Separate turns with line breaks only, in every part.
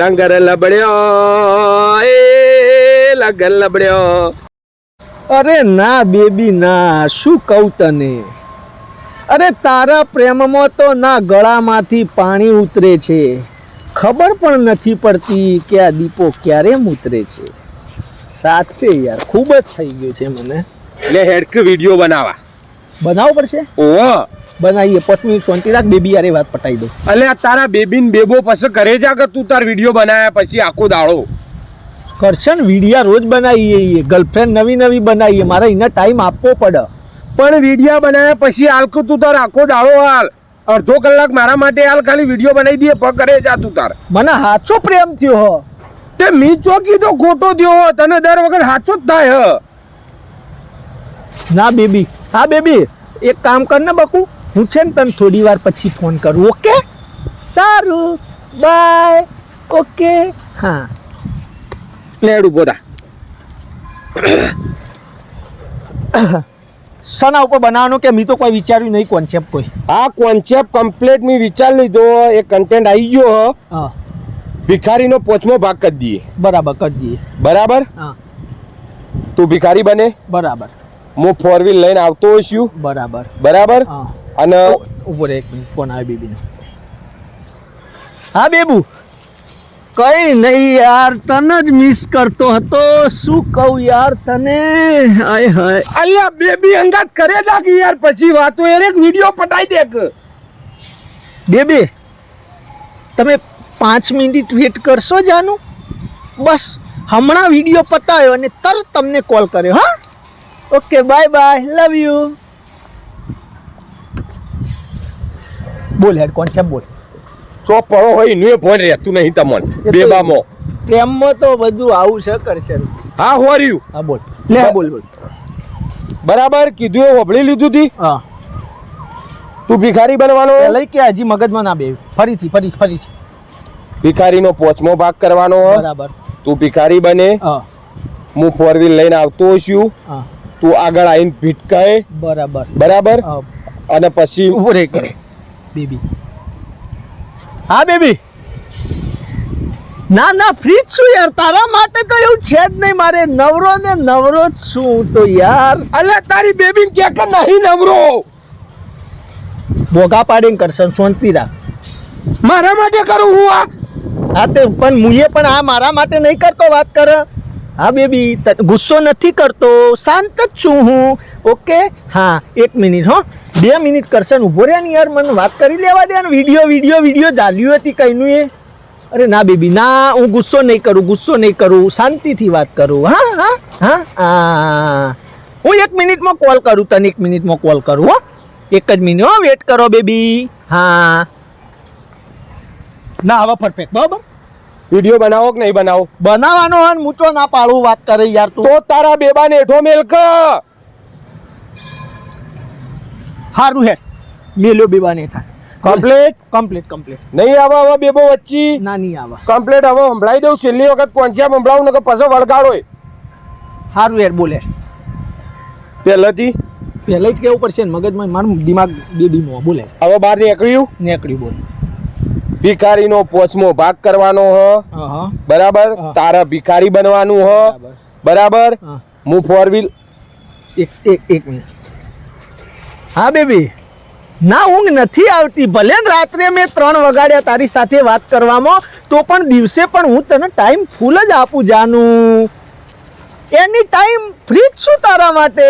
લંગર લબડ્યો એ લંગર લબડ્યો.
અરે ના બેબી ના શું કહું તને? અરે તારા પ્રેમમાં તો ના ગળામાંથી પાણી ઉતરે છે. ખબર પણ નથી પડતી કે આ દીપો ક્યારે ઉતરે છે. સાચે યાર ખૂબ જ થઈ ગયું છે મને.
એટલે હેડક વીડિયો બનાવા.
બનાવવું પડશે?
ઓહો.
બનાવીએ. પાંચ મિનિટ શાંતિ રાખ બેબી યારે વાત પટાઈ દો.
એટલે તારા બેબીન બેબો પછી કરે જા કે તું તાર વીડિયો બનાવ્યા પછી આખો દાડો.
ને વિડિયા રોજ બનાવીએ ગર્લફ્રેન્ડ નવી નવી બનાવીએ. મારે એને ટાઈમ આપવો પડે.
પણ વિડીયા બનાવ્યા પછી હાલ કે તું તાર આખો દાડો હાલ. અડધો કલાક મારા માટે હાલ ખાલી વીડિયો બનાવી દઈએ પગ કરે જા તું તાર.
મને સાચો પ્રેમ થયો હો.
તે મી ચોકી તો ખોટો થયો તને દર વખત સાચો જ થાય હ.
ના બેબી. હા બેબી એક કામ કર ને બકુ હું છે ને તને થોડી વાર પછી ફોન કરું ઓકે સારું બાય ઓકે હા.
લેડું બોરા
સના ઉપર બનાવવાનું કે મેં તો કોઈ વિચાર્યું નહીં કોન્સેપ્ટ કોઈ?
આ કોન્સેપ્ટ કમ્પ્લીટ મેં વિચાર લીધો એ કન્ટેન્ટ આવી ગયો હ.
હા.
ભિખારીનો પોચમો ભાગ કરી દઈએ.
બરાબર કરી દઈએ.
બરાબર?
હા.
તું ભિખારી બને.
બરાબર.
હું ફોર વ્હીલ લઈને આવતો હોઈશું
બરાબર.
બરાબર?
હા.
અને
ઉપર એક મિનિટ ફોન આવે બેબીનો. હા બેબુ. કઈ નહીં યાર તને જ મિસ કરતો હતો. શું કહું યાર તને? હાય હાય.
અલ્યા બેબી અંગાત કરે જા કે યાર. પછી વાતો યાર એક વીડિયો પટાઈ દે
બેબી તમે પાંચ મિનિટ વેટ કરશો જાનું? બસ હમણાં વીડિયો પતાવ્યો અને તરત તમને કોલ કર્યો હા? Okay bye bye love you બોલ હેડ કોન્સેપ્ટ બોલ.
ચો પડો હોયનું ફોન રહેતું નહીં તમન. બેબામાં.
પ્રેમમાં તો બધું આવું છે કરશે.
હા યુ
હા બોલ. લે. બોલ બોલ.
બરાબર કીધું એ હોબળી લીધું હતી
હા.
તું ભિખારી બનવાનો
લઈ કે હજી મગજમાં ના બે. ફરીથી ફરી ફરીથી.
ભિખારીનો પોચમો ભાગ કરવાનો
બરાબર.
તું ભિખારી બને.
હા.
હું ફોર વ્હીલ લઈને આવતો હોઈશું.
હા.
તું આગળ આવીને ભીટકાય.
બરાબર.
બરાબર? અને પછી
ઊભો રે કરે બેબી. હા બેબી. ના ના ફ્રી જ છું યાર. તારા માટે તો એવું છે જ નહીં. મારે નવરો ને નવરો જ છું તો યાર.
અલે તારી બેબી કે કે નહીં નવરો?
બોગા પાડીને કરશે શાંતિ રાખ
મારા માટે કરું હું આ?
હા તે પણ મુએ પણ આ મારા માટે નહીં કરતો વાત કર. હા, બેબી ગુસ્સો નથી કરતો, શાંત જ છું હું. ઓકે? હા, એક મિનિટ, હો. બે મિનિટ કરશે ને ઊભો રહ્યા ને યાર, મને વાત કરી લેવા દે ને. વીડિયો વીડિયો વીડિયો ચાલ્યું હતી કંઈનું એ? અરે ના, બેબી, ના, હું ગુસ્સો નહીં કરું, ગુસ્સો નહીં કરું, શાંતિથી વાત કરું. હા હા હા હા. હું એક મિનિટમાં કોલ કરું, તને એક મિનિટમાં કોલ કરું, હો. એક જ મિનિટ, હો, વેટ કરો, બેબી. હા. ના, હવે પરફેક્ટ બરાબર?
વીડિયો બનાવો કે નહીં બનાવો?
બનાવવાનો હોય ને મૂચો ના પાડું વાત કરે યાર તું.
તો તારા બેબાને હેઠો મેલક.
સારું હે મેલ્યો બેબાને થાય
કમ્પ્લીટ
કમ્પ્લીટ કમ્પ્લીટ
નહીં આવે હવે બેબો વચ્ચી?
ના નહીં આવે.
કમ્પ્લીટ હવે સંભળાઈ દઉં છેલ્લી વખત કોન્સિયા સંભળાવું ને કે પછી વળગાડો
સારું યાર બોલે.
પહેલેથી?
પહેલા જ કેવું પડશે ને મગજમાં મારું દિમાગ બેબીમાં બોલે.
હવે બહાર નીકળ્યું?
નીકળ્યું બોલ.
ભિખારીનો પોચમો ભાગ કરવાનો હ. બરાબર? તારા ભિખારી બનવાનું હ.
બરાબર. હું
ફોર વ્હીલ
એક એક એક મિનિટ. હા બેબી. ના ઊંઘ નથી આવતી. ભલે ને રાત્રે મેં ત્રણ વગાડ્યા તારી સાથે વાત કરવામાં તો પણ દિવસે પણ હું તને ટાઈમ ફૂલ જ આપું જાનું. એની ટાઈમ ફ્રી જ છું તારા માટે.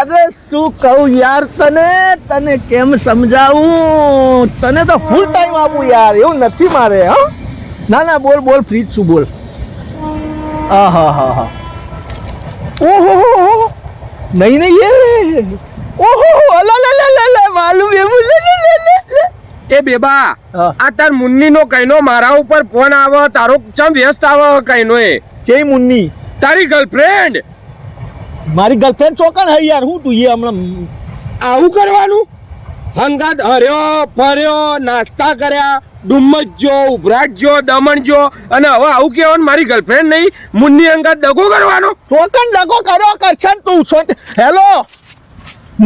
અરે શું કહું યાર તને? તને કેમ સમજાવું? તને તો ફૂલ ટાઈમ આપું યાર. એવું નથી મારે હા. ના ના બોલ બોલ ફ્રી જ છું બોલ. હા હા હા હા. ઓહો હો નહીં નહીં ये ઓહો લા લા લા લા લા માલુમ એ લે લે લે
એ બેબા. આ તાર મુન્ની નો કઈનો મારા ઉપર ફોન આવે તારો ચમ વ્યસ્ત આવે કઈનો એ
જય મુન્ની?
તારી ગર્લફ્રેન્ડ
મારી ગર્લફ્રેન્ડ ચોકન હે યાર હું તું એ હમણાં
આવું કરવાનું? હંગાત હર્યો ફર્યો નાસ્તા કર્યા ડુમ્મસ જો ઉભરાટ જો દમણ જો અને હવે આવું કહેવાનું મારી ગર્લફ્રેન્ડ નહીં મુન્ની હંગાત દગો કરવાનો?
ચોકન દગો કર્યો કરશન તું હેલો?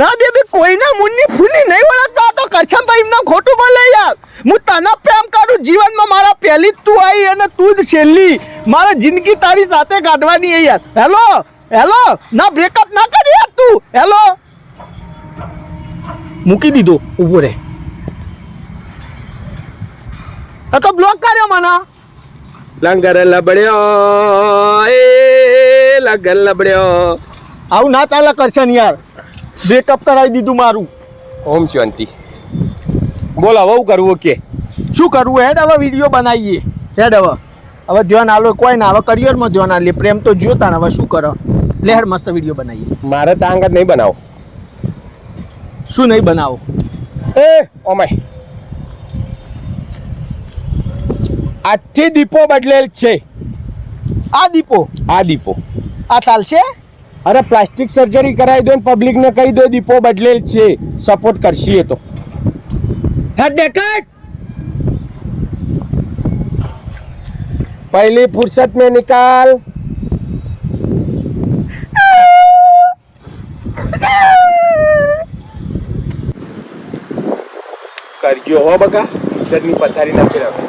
ના બેબી કોઈના મુન્ની ફૂલી નહીં ઓળખતા. તો તો કરશનભાઈ એમના ખોટું બોલે યાર. હું તને પ્રેમ કરું જીવનમાં મારા પહેલી જ તું આવી અને તું જ છેલ્લી. મારા જિંદગી તારી સાથે કાઢવાની છે યાર. હેલો હેલો ના બ્રેકઅપ ના કરી યાર તું. હેલો મૂકી દીધો. ઊભો રે તો બ્લોક કર્યો મને.
લંગર લબડ્યો. એ લંગર લબડ્યો.
આવું ના ચાલે કરશન યાર. બ્રેકઅપ કરાવી દીધું મારું.
ઓમ શાંતિ. બોલ હવે હું કરવું કે
શું કરવું હેડ હવે વીડિયો બનાવીએ. હેડ હવે. હવે ધ્યાન આલો કોઈ ના હવે કરિયરમાં ધ્યાન આલે. પ્રેમ તો જોતા ને હવે શું કરો? લે હેડ મસ્ત વીડિયો બનાવીએ.
મારે તો અંગત નહીં બનાવો.
શું નહીં બનાવો?
એ ઓમાય. આજથી દીપો બદલેલ છે.
આ દીપો?
આ દીપો.
આ ચાલશે?
અરે પ્લાસ્ટિક સર્જરી કરાવી દો પબ્લિકને કહી દો દીપો બદલેલ છે. સપોર્ટ કરશીએ તો. પહેલી ફુરસત મેં નિકાલ. કરજો હો બકા, જર્ની પથારી નાખી રાખો.